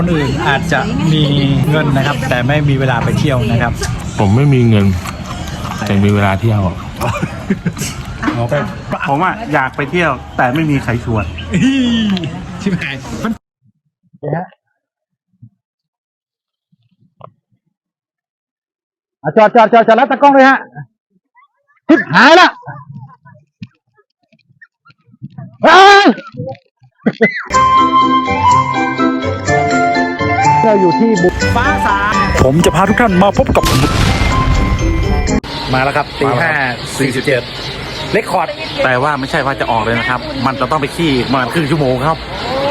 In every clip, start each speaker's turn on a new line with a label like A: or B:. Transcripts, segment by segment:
A: คนอื่นอาจจะมีเงินนะครับ แต่ไม่มีเวลาไปเที่ยวนะครับ
B: ผมไม่มีเงิน แต่มีเวลาเที่ยว
C: ผมอะอยากไปเที่ยว แต่ไม่มีใครชวน
A: ชิบหายมันเนี่ยฮะอะจอดจอดจอดจอดแล้วตะกล้องเลยฮะชิบหายละเฮ้ย เราอยู่ที่บุฟ้าสางผมจะพาทุกท่านมาพบกับ มาแล้วครับตีห้าสี่สิบเจ็ดเลคคอร์ด
C: แต่ว่าไม่ใช่ว่าจะออกเลยนะครับ มันจะต้องไปขี้อีกประมาณครึ่งชั่วโมงครับ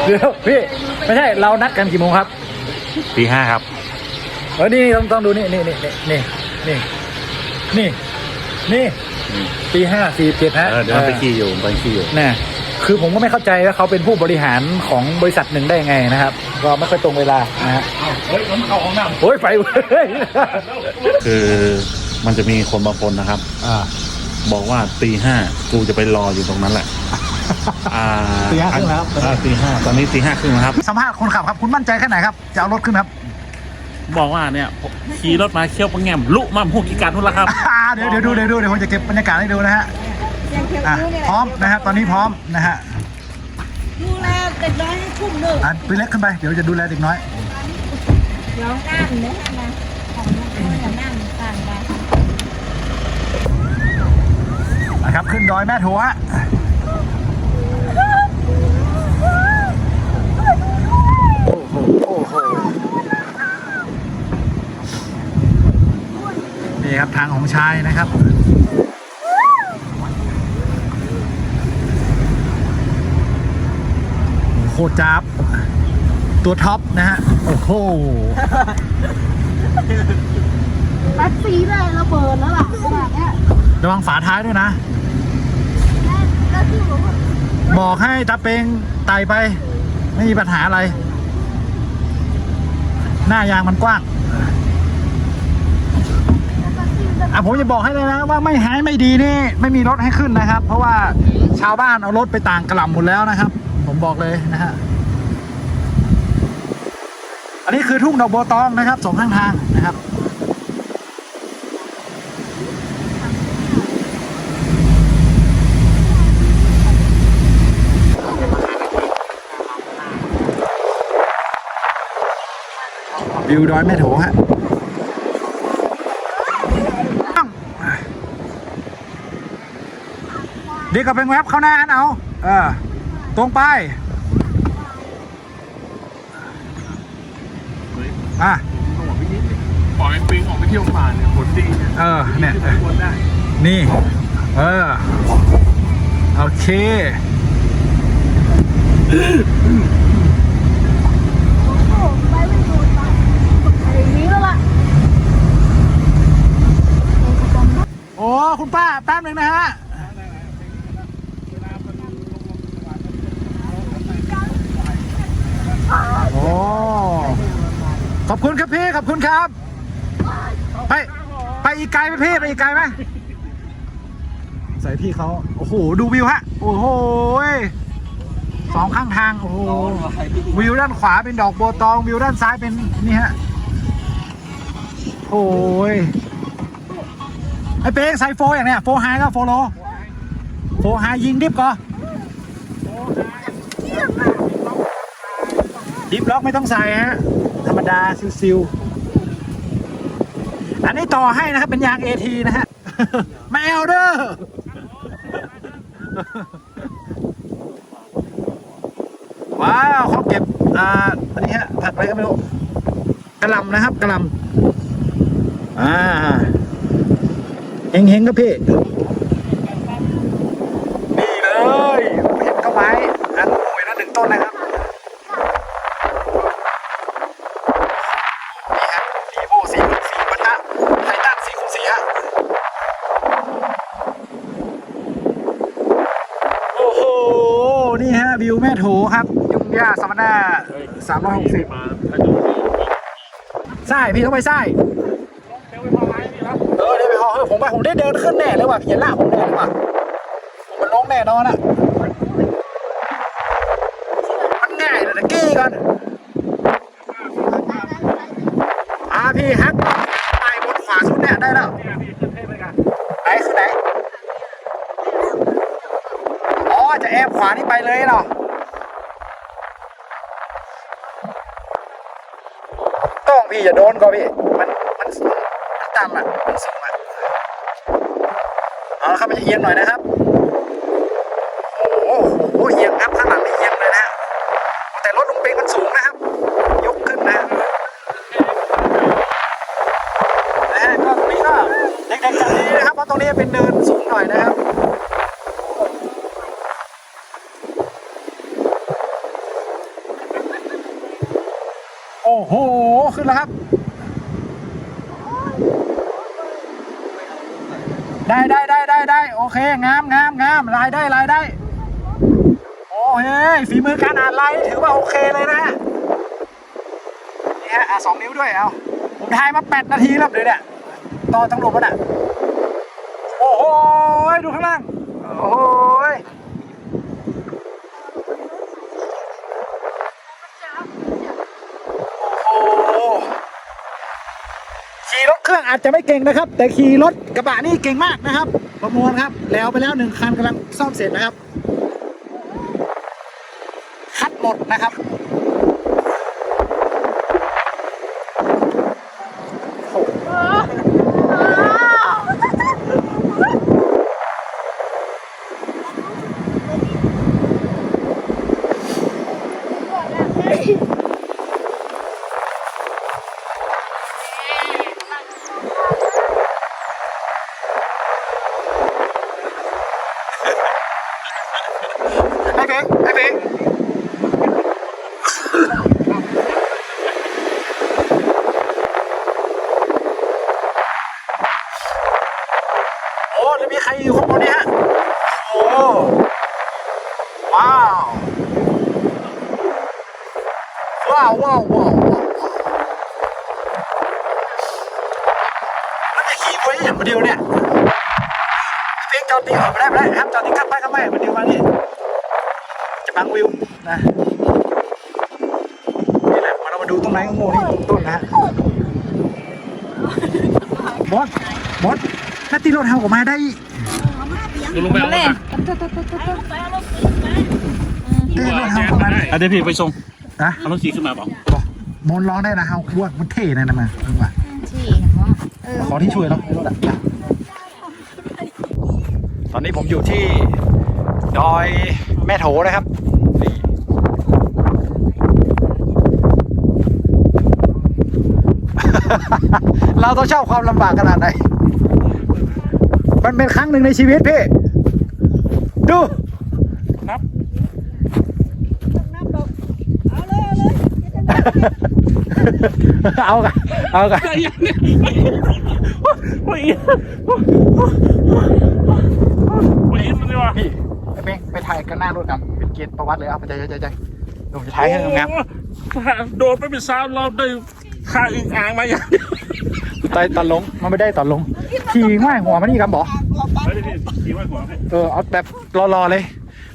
A: เดี๋ยวพี่ไม่ใช่เรานัดกันกี่โมงครับ
C: ตีห้าครับ
A: เออนี่ต้องต้องดูนี่นี่นี่นี่นี่นี่นี่ตีห้าสี่เจ็ดฮะ
C: เออเดี๋ยวมันไปขี้อยู่มันไปขี้อยู่
A: น่ะ คือผมก็ไม่เข้าใจว่าเขาเป็นผู้บริหารของบริษัทหนึ่งได้ยังไงนะครับ ก็ไม่ค่อยตรงเวลานะฮะเฮ้ยผมเข้าห้องน้ำโอ้ยไปเว้ย
C: คือมันจะมีคนบางคนนะครับ
A: อ่า
C: บอกว่าตีห้ากูจะไปรออยู่ตรงนั้นแหละอ่า
A: ตีห้าครึ่งแล้ว
C: อ่าตีห้าตอนนี้ตีห้าครึ่งแล้วครับ
A: สัมภาษณ์คนขับครับคุณมั่นใจแค่ไหนครับจะเอารถขึ้นครับ
C: บอกว่าเนี่ยขี่รถมาเชี่ยวปังแงมลุมาพูดกีการทุนละครับ
A: อ่าเดี๋ยวเดี๋ยวดูเดี๋ยวดูเดี๋ยวผมจะเก็บบรรยากาศให้ดูนะฮะ
D: ยังเที่ยว
A: อะ
D: รู้นี่แหละ
A: พร้อมนะฮะตอนนี้พร้อมนะฮะ
D: ดูแลเด็กน้อยให้ชุ่มเลย
A: อะไปเล็กขึ้นไปเดี๋ยวจะดูแลเด็กน้อย
D: เดี๋ยวน้ำเนื้อนะของน้องอย่าน้ำต่างไป
A: นะครับขึ้นดอยแม่ถัวโอ้โหโอ้โหนี่ครับทางของชายนะครับ คตรจับตัวท็อปนะฮะ โอ้โห
D: แท็กซี่เลยระเบิดแล้วล่ะขนาดเนี้ย
A: ระวังฝาท้ายด้วยนะ
D: แล้วที่บอกว่า
A: บอกให้ตาเปงไต่ไป ไม่มีปัญหาอะไร หน้ายางมันกว้างอะผมจะบอกให้เลยนะว่าไม่หายไม่ดีนี่ ไม่มีรถให้ขึ้นนะครับ เพราะว่าชาวบ้านเอารถไปต่างกล่ำหมดแล้วนะครับ ผมบอกเลยนะฮะอันนี้คือทุ่งดอกบัวตองนะครับสองข้างทางนะครับวิวดอยแม่โถฮะดีกับเป็นแว็บเข้าหน้าอันเอา เออ ตรงไป อะ
B: ปล่อยปิงออกไปเที่ยวป่าเนี่ยผลดีเนี่ย
A: เออ เนี่ย
B: คนได้
A: นี่ เออ โอเค
D: โอ้โหไปไม่ถูกไปอย่างนี้แล้วล่ะ
A: โอ้ คุณป้า แป๊บหนึ่งนะฮะ อ้ขอบคุณครับพี่ ขอบคุณครับ ไป ไปอีกไกลไหมพี่ ไปอีกไกลไหมใส่พี่เขาโอ้โห ดูวิวฮะ โอ้โหสองข้างทาง โอ้โห วิวด้านขวาเป็นดอกโบตอง วิวด้านซ้ายเป็นนี่ฮะ โอ้ย ไอเป้งใส่โฟอย่างเนี้ยโฟไฮก็โฟโล โฟไฮยิงดิฟก็ ดิฟล็อกไม่ต้องใส่ฮะ ธรรมดาซิวๆ อันนี้ต่อให้นะครับ เป็นยางเอทีนะฮะไม่เอาเด้อว้าวเขาเก็บ อ่า อันนี้ฮะถัดไปก็ไม่รู้กระลำนะครับกระลำอ่าเฮงเฮงครับพี่ นี่เลยเห็นเข้าไม้อันป่วยนะหนึ่งต้นนะครับ นี่ฮะดีโวสี่คูณสี่ปะทะไททันสี่คูณสี่ฮะ โอ้โห นี่ฮะ วิวแม่โถครับ ยุ่งยากสมนาสามร้อยหกสิบใช่พี่ต้องไปใช่เออเดี๋ยวไปหอเออผมว่าผมได้เดินขึ้นแน่เลยว่ะเห็นละผมแน่เลยว่ะผมมันลงแน่นอนอะมันง่ายเลยนะกี้ก่อนฮักไปบนขวาสุดเนี่ยได้แล้วไหนคือไหนอ๋อ จะแอบขวานี่ไปเลยเนาะต้องพี่อย่าโดนก็พี่ มันมันสูงมันต่ำอะ มันสูงอะ เอาละครับมันจะเอียงหน่อยนะครับ โอ้โหเอียงครับข้างหลังนี่เอียงเลยนะฮะแต่รถลุงเปงมันสูงนะครับ ยกขึ้นนะ นะฮะก็ตรงนี้ก็เด็กๆจัดดีนะครับเพราะตรงนี้เป็นเนินสูงหน่อยนะครับ โอ้โห ขึ้นแล้วครับ ได้ได้ได้ได้ได้โอเคงามงามงามลายได้ลายได้ โอ้เฮ้ฝีมือการอ่านลายถือว่าโอเคเลยนะนี่ฮะอะสองนิ้วด้วยเอาผมทายมาแปดนาทีแล้วเลยเนี่ยต่อตั้งหลบมันอะ โอ้โห ดูข้างล่าง โอ้โหโอ้โหขี่รถเครื่ อาจจะไม่เก่งนะครับ แต่ขี่รถกระบะนี่เก่งมากนะครับ ประมวลครับ แล้วไปแล้วหนึ่งคันกำลังซ่อมเสร็จนะครับ คัดหมดนะครับ ไอ้เบงไอ้เบงโอ้แล้วมีใครอยู่ข้างบนเนี่ยฮะ โอ้ ว้าวว้าว ว้าวว้าวว้าวมันจะขี่ไปอย่างเดียวเนี่ยเพียงจอดตีออกไม่ได้ไม่ได้ห้ามจอดตีข้ามไปข้ามไปมันเดียวมานี่จะบังวิวนะนี่แหละมาเรามาดูต้นไม้โง่ๆนี่ต้นนะฮะบอสบอสถ้าตีรถเฮาออกมาได้
B: ดูลงไปเอา
D: เล่
B: ละ
D: น ตุ๊ดตดตดตดตุ๊ด
A: ตีรถเฮาออกมาได้
C: อะเดี๋ยวพี่ไปส่ง
A: นะ
C: เอารถขี่ขึ้นมาบอก
A: บอกมนร้องได้นะเฮาคือว่ามันเท่นะนะมาว่า
D: ที่ห็นว่าเอ
A: ขอที่ช่วยเนาะรถอะตอนนี้ผมอยู่ที่ดอยแม่โถนะครับนี่เราต้องชอบความลำบากขนาดไหนมันเป็นครั้งหนึ่งในชีวิตพี่ ดู
C: นับ
A: เอากันเอากัน
C: อะไรอย่างเนี้ยโอ้ยโอ้ยมันดีว่ะ
A: พี่ไอ้เป้งไปถ่ายกันหน้ารถกันเป็นเกียรติประวัติเลยเอาไปใจใจใจเดี๋ยวผมจะถ่ายให้งาม
C: โดนไปเป็นสาวเราได้ค่าอึ่งอ่างมาอย่าง เดียว
A: ๆตอนตอนลงมันไม่ได้ตอนลงขี่ง่ายหัวมันนี่ครับบอก
C: ไปดิพี่ขี่ไว้หัวให้
A: เออเอาแบบรอๆเลย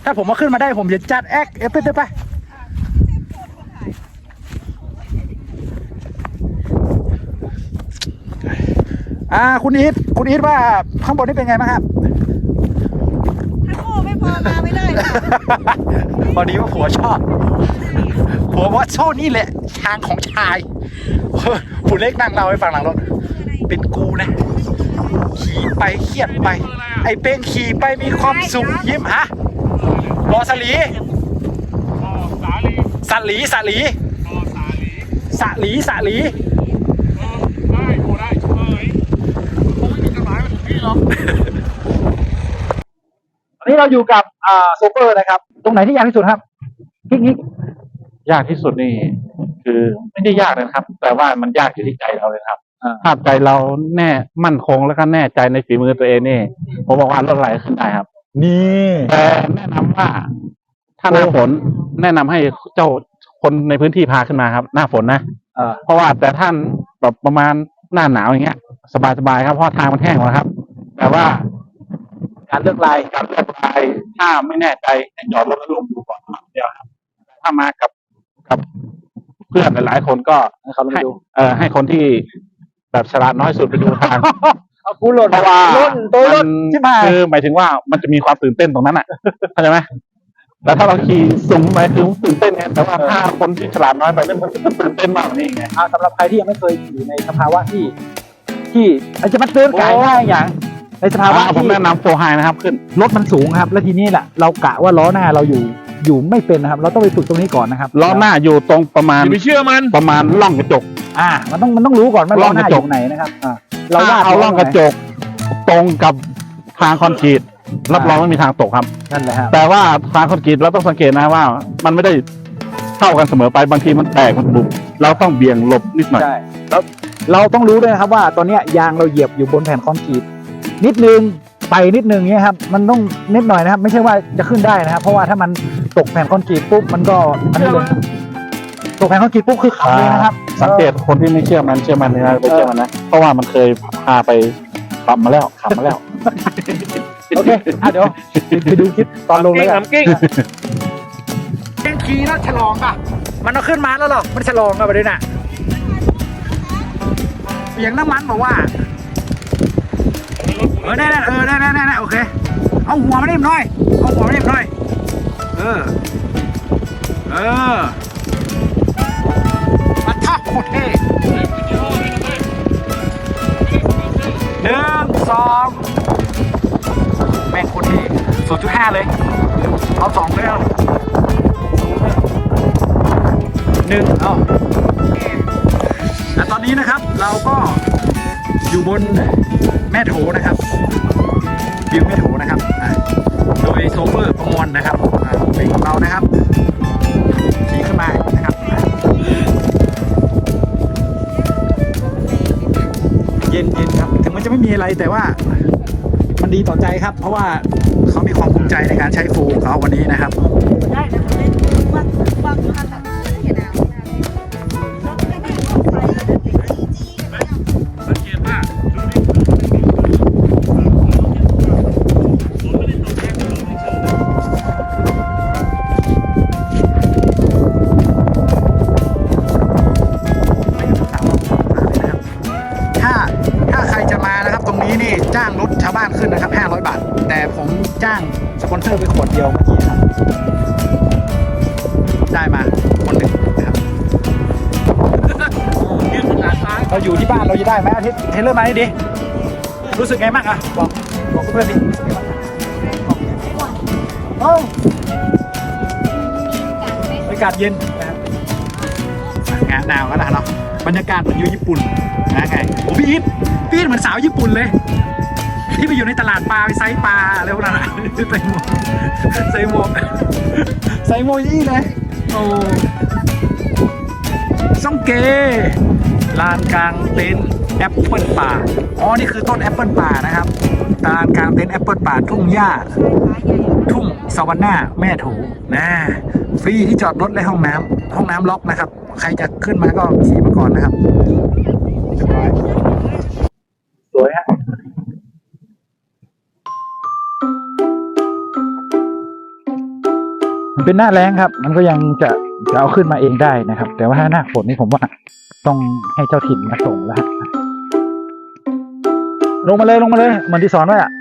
A: ถ้าผมมาขึ้นมาได้ผมจะจัดแอคเอฟไปเถอะไปอ่าคุณอีทคุณอีทว่าข้างบนนี่เป็นไงบ้างครับ
D: ถ้าโง่ไม่พอมาไม่ได้ค่ะ
A: พอดีว่าผัวชอบผัวว่าโซ่นี่แหละทางของชายเออผู้เล็กนั่งเล่าให้ฟังหลังรถ เป็นกูนะ ขี่ไปเครียดไป ไอ้เป็นขี่ไปมีความสุขยิ้มฮะรอสลี
B: อ๋อสาลี
A: สลีสลี
B: อ๋อสาลี
A: สลีสลี
B: เออได้โอ้ได้เอ้ยคงไม่มีกฎหมายมาถึงนี่หรอก
A: ตอนนี้เราอยู่กับอ่าโซเปอร์นะครับ ตรงไหนที่ยากที่สุดครับกิ๊กกิ๊ก
C: ยากที่สุดนี่ คือไม่ได้ยากเลยนะครับ แต่ว่ามันยากอยู่ที่ใจเราเลยครับ
A: อ่า
C: ถ้าใจเราแน่มั่นคงแล้วก็แน่ใจในฝีมือตัวเองนี่ผมบอกว่ารถไหลขึ้นได้ครับ
A: นี่
C: แต่แนะนำว่า ถ้าหน้าฝนแนะนำให้เจ้าคนในพื้นที่พาขึ้นมาครับ หน้าฝนนะ
A: เออ
C: เพราะว่าแต่ท่านแบบประมาณหน้าหนาวอย่างเงี้ย สบายๆครับเพราะทางมันแห้งหมดแล้วครับ แต่ว่าการเลือกลายการเลือกลายถ้าไม่แน่ใจให้จอดรถแล้วลงดูก่อนเดียวครับถ้ามากับกับ เพื่อนหลายๆคนก็
A: ให้เขาลงไปดู
C: เอ่อให้คนที่ แบบฉลาดน้อยสุดไปดูทาง
A: เอากูหล่น
C: เพราะว่า
A: ล่นตัวล่น
C: มัน
A: ชิบหาย
C: คือหมายถึงว่ามันจะมีความตื่นเต้นตรงนั้นอะเข้าใจไหมแล้วถ้าเราขี่สูงไปคือตื่นเต้นไงแต่ว่าถ้าคนที่ฉลาดน้อยไปเล่นมันก็ตื่นเต้นมากกว่านี้ไง
A: อ่าสำหรับใครที่ยังไม่เคยอยู่ในสภาวะที่ ที่อาจจะมาเตือนกายง่ายอย่าง ในสภาวะ
C: อ่าผม
A: ที่
C: แนะนำโฟไฮนะครับขึ้น
A: รถมันสูงครับ แล้วทีนี้แหละเรากะว่าล้อหน้าเราอยู่ อยู่ไม่เป็นนะครับ เราต้องไปฝึกตรงนี้ก่อนนะครับ
C: ล้อหน้าอยู่ตรงประมาณ
B: อย่าไปเชื่อมัน
C: ประมาณร่องกระจก
A: อ่า มันต้องมันต้องรู้ก่อนว่าล้อหน้า
C: ร่องกระ
A: อ
C: จก
A: ยู่ไหนนะครับอ่าเรา
C: เรา
A: วา
C: ว่า
A: ด
C: เอาร่องกระจก ตรงกับทางคอนกรีตรับรองไม่มีทางตกครับ
A: นั่นแหละครับ
C: แต่ว่าทางคอนกรีตเราต้องสังเกตนะว่า มันไม่ได้เท่ากันเสมอไปบางทีมันแตกมันบุบเราต้องเบี่ยงหลบนิดหน่อย
A: ใช่แล้วเราต้องรู้ด้วยนะครับว่าตอนเนี้ยยางเราเหยียบอยู่บนแผ่นคอนกรีตนิดนึง ไปนิดนึงเนี้ยครับมันต้องนิดหน่อยนะครับ ไม่ใช่ว่าจะขึ้นได้นะครับ เพราะว่าถ้ามันตกแผ่นคอนกรีตปุ๊บมันก็อันนี้เลยตกแผ่นคอนกรีตปุ๊บคือขับเลยนะครับ
C: สังเกตคนที่ไม่เชื่อมันเชื่อมันนะไปเชื่อมันนะเพราะว่ามันเคยพาไปขับมาแล้วขับมาแล้ว
A: โอเคอะเดี๋ยวไปดูคลิปตอนลงเลยกัน
B: น้ำกิ้ง
A: เป็นขี่แล้วฉลองป่ะ มันเอาขึ้นมาแล้วหรอกมันฉลองอะประเด็นอะเสียงน้ำมันบอกว่า เออได้ได้เออได้ได้ได้โอเค เอาหัวมานิ่มหน่อย เอาหัวมานิ่มหน่อย เออ เออปัท่าโคตรเท่หนึ่งสองแม่งโคตรเท่ศูนย์จุดห้าเลย เอาสองเลยเอาหนึ่งเอาและตอนนี้นะครับเราก็ อยู่บนแม่โถนะครับวิวแม่โถนะครับโดยโซเฟอร์ประมวลนะครับอะเป็นของเรานะครับขี่ขึ้นมานะครับเย็นเย็นครับถึงมันจะไม่มีอะไรแต่ว่ามันดีต่อใจครับ เพราะว่าเขามีความภูมิใจในการใช้ฟูเขาวันนี้นะครับ ทิตย์เทเลอร์มาให้ดิรู้สึกไงบ้างอะบอก บอกเพื่อนดิรู้สึกไงบ้างโอ้บรรยากาศเย็นนะครับอะงานหนาวกันแล้วเนาะ บรรยากาศเหมือนอยู่ญี่ปุ่นนะไงโอ้พี่อีทพี่อีทเหมือนสาวญี่ปุ่นเลย ที่ไปอยู่ในตลาดปลาไปไซส์ปลาอะไรพวกนั้นอะใส่หมวกใส่หมวกใส่หมวกยี่เลยโอ้ซ่องเกลานกลางเต็นท์ แอปเปิลป่า อ๋อ นี่คือต้นแอปเปิลป่านะครับลานกลางเต็นท์แอปเปิลป่าทุ่งหญ้า ทุ่งสวรรค์หน้าแม่โถนะฟรีที่จอดรถและห้องน้ำห้องน้ำล็อกนะครับ ใครจะขึ้นมาก็ขี่มาก่อนนะครับ สวยฮะมันเป็นหน้าแรงครับ มันก็ยังจะจะเอาขึ้นมาเองได้นะครับ แต่ว่าถ้าหน้าฝนนี่ผมว่าต้องให้เจ้าถิ่นมาส่งแล้วฮะ ลงมาเลยลงมาเลยเหมือนที่สอนไว้อะ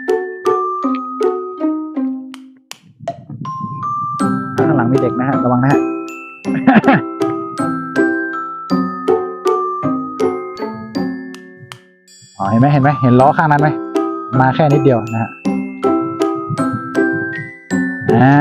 A: ข้างหลังมีเด็กนะฮะระวังนะฮะอ๋อเห็นไหมเห็นไหมเห็นล้อข้างนั้นไหมมาแค่นิดเดียวนะฮะอ่า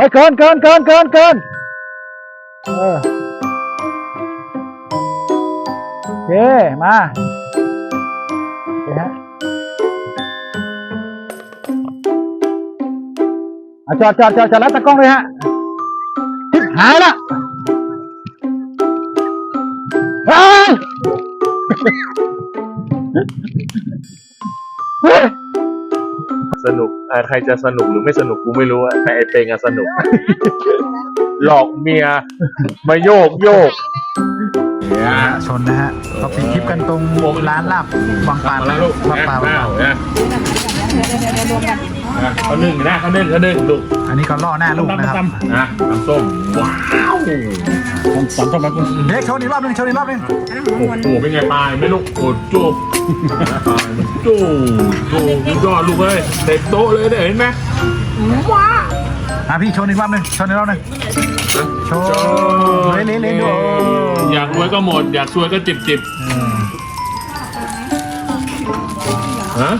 A: ฮ้ยเกินเกินเกินเกินเกินเออโอเคมาโอเคฮะอะจอดจอดจอดจอดแล้วตะกล้องเลยฮะทิศหายละเฮ้ย
B: สนุก อะใครจะสนุกหรือไม่สนุกกูไม่รู้อะแต่ไอเพลงอะสนุก หลอกเมียมาโยกโยก
A: ชนนะฮะเขาปิดคลิปกันตรงร้านลาบวังปลา
B: มาแล้วลูก
A: วังปลาวังปลา
B: นะเขาหนึ่งนะเขาหนึ่งเขาหนึ่งลูก
A: อันนี้ก็ล่อหน้าลูกนะครับ
B: นะน้ำส้มว้าว
C: สามต้มครับ
A: เด็กชนอีกรอบหนึงชนอีกรอบหนึง
B: โอ้โหเป็นไงปลายไม่ลูกโอ้จุบปลายจุบจุบสุดยอดลูกเอ้ยเต็มโต๊ะเลยเนี่ยเห็นไหมว้า
A: อะพี่ชนอีกรอบหนึงชนอีกรอบหนึงชนเลยเลยเลยดู
B: อยากรวยก็หมด อยากซวยก็จิบจิบฮะ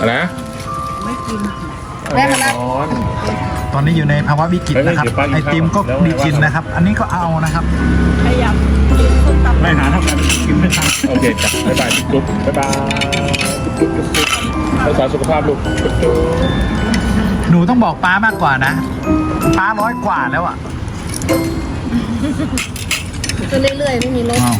B: อะไรนะ
D: แม่มาแล้ว
B: ร้อน
A: ตอนนี้อยู่ในภาวะวิกฤตนะครับ
B: เดี๋ยวป้ากิน
A: ไอติมก็
B: ข้าว
A: มีกินนะครับ อันนี้ก็เอานะครับ
D: พยายามกินส้มตำ
C: ไม่หาเท่ากันกินไม่ทัน
B: โอเคจ้ะบ๊ายบายจุ๊บบ๊ายบายจุ๊บจุ๊บจุ๊บรักษาสุขภาพลูกจุ๊บจุ๊บ
A: หนูต้องบอกป้ามากกว่านะ ป้าร้อยกว่าแล้วอะ
D: ก็เรื่อยๆ ไม่มีรถ
A: อ้าว